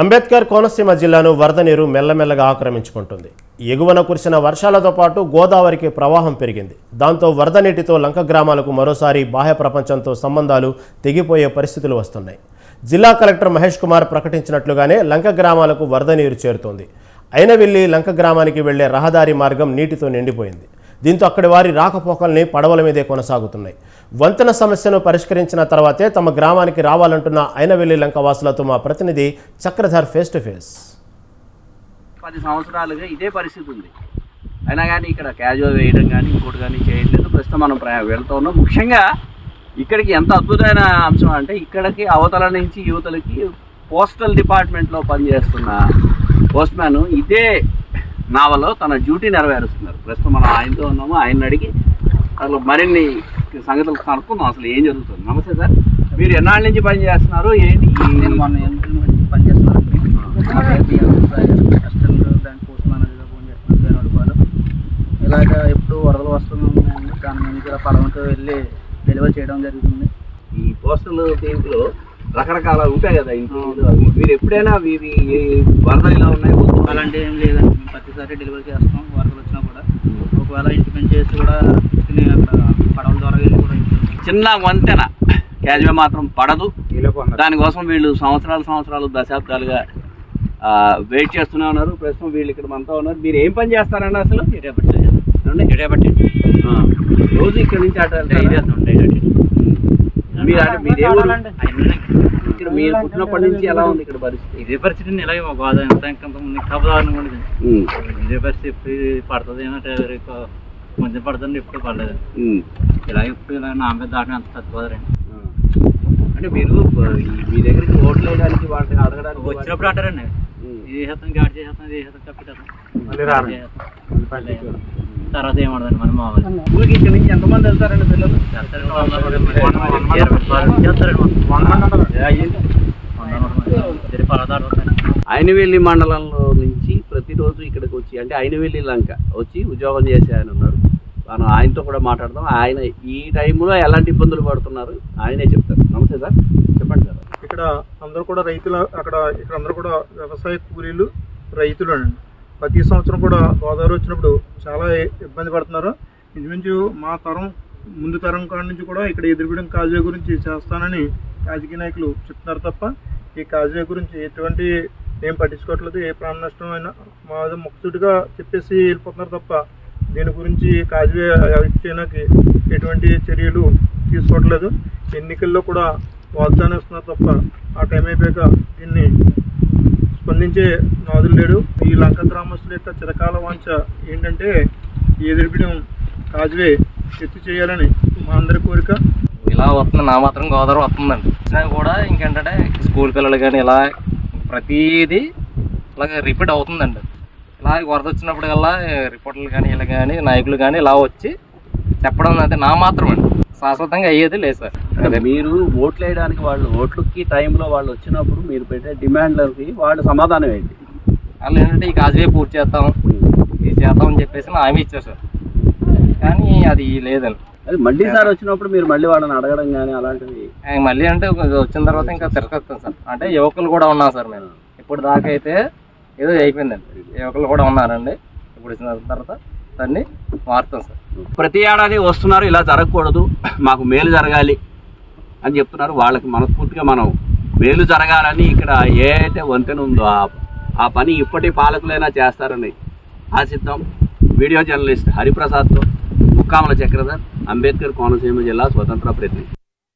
అంబేద్కర్ కోనసీమ జిల్లాను వరద నీరు మెల్లమెల్లగా ఆక్రమించుకుంటుంది. ఎగువన కురిసిన వర్షాలతో పాటు గోదావరికి ప్రవాహం పెరిగింది. దాంతో వరద నీటితో లంక గ్రామాలకు మరోసారి బాహ్య ప్రపంచంతో సంబంధాలు తెగిపోయే పరిస్థితులు వస్తున్నాయి. జిల్లా కలెక్టర్ మహేష్ కుమార్ ప్రకటించినట్లుగానే లంక గ్రామాలకు వరద నీరు చేరుతోంది. అయినవిల్లి లంక గ్రామానికి వెళ్ళే రహదారి మార్గం నీటితో నిండిపోయింది. దీంతో అక్కడి వారి రాకపోకల్ని పడవల మీదే కొనసాగుతున్నాయి. వంతెన సమస్యను పరిష్కరించిన తర్వాతే తమ గ్రామానికి రావాలంటున్న అయినవెల్లి లంక వాసులతో మా ప్రతినిధి చక్రధర్ ఫేస్ టు ఫేస్ పది సంవత్సరాలుగా ఇదే పరిస్థితి ఉంది. అయినా కానీ ఇక్కడ క్యాజువల్ వేయడం కానీ ఇంకోటి కానీ చేయట్లేదు. ప్రస్తుతం మనం వెళ్తూ ఉన్నాం. ముఖ్యంగా ఇక్కడికి ఎంత అద్భుతమైన అంశం అంటే ఇక్కడికి అవతల నుంచి యువతలకి పోస్టల్ డిపార్ట్మెంట్లో పనిచేస్తున్న పోస్ట్ మ్యాన్ ఇదే నావలో తన డ్యూటీ నెరవేరుస్తున్నారు. ప్రస్తుతం మనం ఆయనతో ఉన్నాము. ఆయన అడిగి అసలు మరిన్ని సంగతులు కనుక్కుందాం. అసలు ఏం జరుగుతుంది? నమస్తే సార్. మీరు ఎన్నాళ్ళ నుంచి పని చేస్తున్నారు? ఏంటి? నేను మొన్న ఎనిమిది నుంచి పనిచేస్తున్నానండి నా పేరు B M Sagar customer bank post మేనేజర్గా ఫోన్ చేస్తున్నాను. రూపాయలు ఇలాగ ఎప్పుడు వరదలు వస్తున్నాయండి. దాని నుంచి ఇలా పడవతో వెళ్ళి డెలివరీ చేయడం జరుగుతుంది. ఈ పోస్టల్ టీంలో రకరకాల ఉంటాయి కదా ఇంట్లో మీరు ఎప్పుడైనా ఇవి వరదలు ఇలా ఉన్నాయి అలాంటి ఏం లేదండి. మేము ప్రతిసారి డెలివరీ చేస్తాం. వరదలు వచ్చినా కూడా ఒకవేళ ఇంటి పని చేసి కూడా అక్కడ పడవల ద్వారా వెళ్ళి కూడా చిన్న వంతెన క్యాజువల్ మాత్రం పడదు. దానికోసం వీళ్ళు సంవత్సరాలు సంవత్సరాలు దశాబ్దాలుగా వెయిట్ చేస్తూనే ఉన్నారు. ప్రస్తుతం వీళ్ళు ఇక్కడ మనతో ఉన్నారు. మీరు ఏం పని చేస్తారండి అసలు? ఆ. రోజు ఇక్కడ నుంచి అటు వెళ్తారా? మీరు అంటే మీరు ఏ ఊరు? ఇక్కడ మీరు పుట్టినప్పటి నుంచి ఎలా ఉంది ఇక్కడ పరిస్థితి ఇదే పరిస్థితి ఇలాగే ఒక గోదావరి ఎంత ఇంకా ముందు కబదావరం ఉండేది ఉమ్. ఇదే పరిస్థితి పడుతుంది అంటే కొంచెం పడుతుంది ఎప్పుడు పడలేదు ఉమ్. ఇలా ఎప్పుడు ఇలా నా మీద దాటం అంత తక్కువదండి ఆ. అంటే మీరు మీ దగ్గరికి ఓట్లు వేయడానికి వాళ్ళని అడగడానికి వచ్చినప్పుడు అంటారండి. ఇది చేస్తాం గాడి చేస్తాం ఇది చేస్తాం తప్పిస్తాం మళ్ళీ రారు. తర్వాత ఏమడదండి మనం మామూలు ఊరికి ఇక్కడ నుంచి ఎంతమంది వెళ్తారండి పిల్లలు. అయినవెల్లి మండలంలో నుంచి ప్రతిరోజు ఇక్కడికి వచ్చి అంటే అయినవెల్లి లంక వచ్చి ఉద్యోగం చేసే ఆయన ఉన్నారు మనం ఆయనతో కూడా మాట్లాడదాం ఆయన ఈ టైంలో ఎలాంటి ఇబ్బందులు పడుతున్నారు ఆయనే చెప్తారు నమస్తే సార్ చెప్పండి సార్ ఇక్కడ అందరూ కూడా రైతులు అక్కడ ఇక్కడ అందరూ కూడా వ్యవసాయ కూలీలు రైతులు అండి ప్రతి సంవత్సరం కూడా గోదావరి వచ్చినప్పుడు చాలా ఇబ్బంది పడుతున్నారు. ఇంచుమించు మా తరం ముందు తరం కాడ నుంచి కూడా ఇక్కడ ఎదురుపీడం కాజా గురించి చేస్తానని రాజకీయ నాయకులు చెప్తున్నారు తప్ప ఈ కాజా గురించి ఎటువంటి ఏం పట్టించుకోవట్లేదు ఏ ప్రాణ నష్టం అయినా మా ముక్తుడిగా చెప్పేసి వెళ్ళిపోతున్నారు తప్ప దీని గురించి కాజువే చేయడానికి ఎటువంటి చర్యలు తీసుకోవట్లేదు. ఎన్నికల్లో కూడా వాగ్దానం ఇస్తున్నారు తప్ప ఆ టైం అయిపోయాక దీన్ని స్పందించే నాదులు లేడు. ఈ లంక గ్రామస్తుల యొక్క చిరకాల వాంఛ ఏంటంటే ఈ ఎదురుబిడం కాజువే ఎత్తి చేయాలని మా అందరి కోరిక. ఇలా వస్తుంది నా మాత్రం గోదావరి వస్తుందండి. వచ్చినా కూడా ఇంకేంటంటే స్కూల్ పిల్లలు కానీ ఇలా ప్రతిదీ ఇలాగ రిపీట్ అవుతుందండి. ఇలా వరద వచ్చినప్పుడు కల్లా రిపోర్టర్లు కానీ ఇలా కానీ నాయకులు కానీ ఇలా వచ్చి చెప్పడం అయితే నా మాత్రం అండి శాశ్వతంగా అయ్యేది లేదు సార్. మీరు ఓట్లు వేయడానికి వాళ్ళు ఓట్లకి టైంలో వాళ్ళు వచ్చినప్పుడు మీరు పెట్టే డిమాండ్లకి వాళ్ళు సమాధానం ఏంటి? వాళ్ళు ఏంటంటే ఈ కాజువే పూర్తి చేస్తాం. ఇది చేస్తాం అని చెప్పేసి హామీ ఇచ్చారు సార్. కానీ అది లేదండి. అది మళ్ళీ సార్ వచ్చినప్పుడు మీరు మళ్ళీ వాళ్ళని అడగడం కానీ అలాంటివి? మళ్ళీ అంటే వచ్చిన తర్వాత ఇంకా తిరగస్తాం సార్. అంటే యువకులు కూడా ఉన్నాం సార్ మేము. ఇప్పుడు దాకా అయితే ఏదో అయిపోయిందండి. యువకులు కూడా ఉన్నారండి. ఇప్పుడు వచ్చిన తర్వాత దాన్ని మారుతాం సార్. ప్రతి ఏడాది వస్తున్నారు ఇలా జరగకూడదు మాకు మేలు జరగాలి అని చెప్తున్నారు. వాళ్ళకి మనస్ఫూర్తిగా మనం మేలు జరగాలని ఇక్కడ ఏ అయితే వంతెన ఉందో ఆ ఆ పని ఇప్పటి పాలకులైనా చేస్తారని ఆశిద్దాం. వీడియో జర్నలిస్ట్ హరిప్రసాద్తో ముక్కామల చక్రధర్ అంబేద్కర్ కోనసీమ జిల్లా స్వతంత్ర ప్రతినిధి.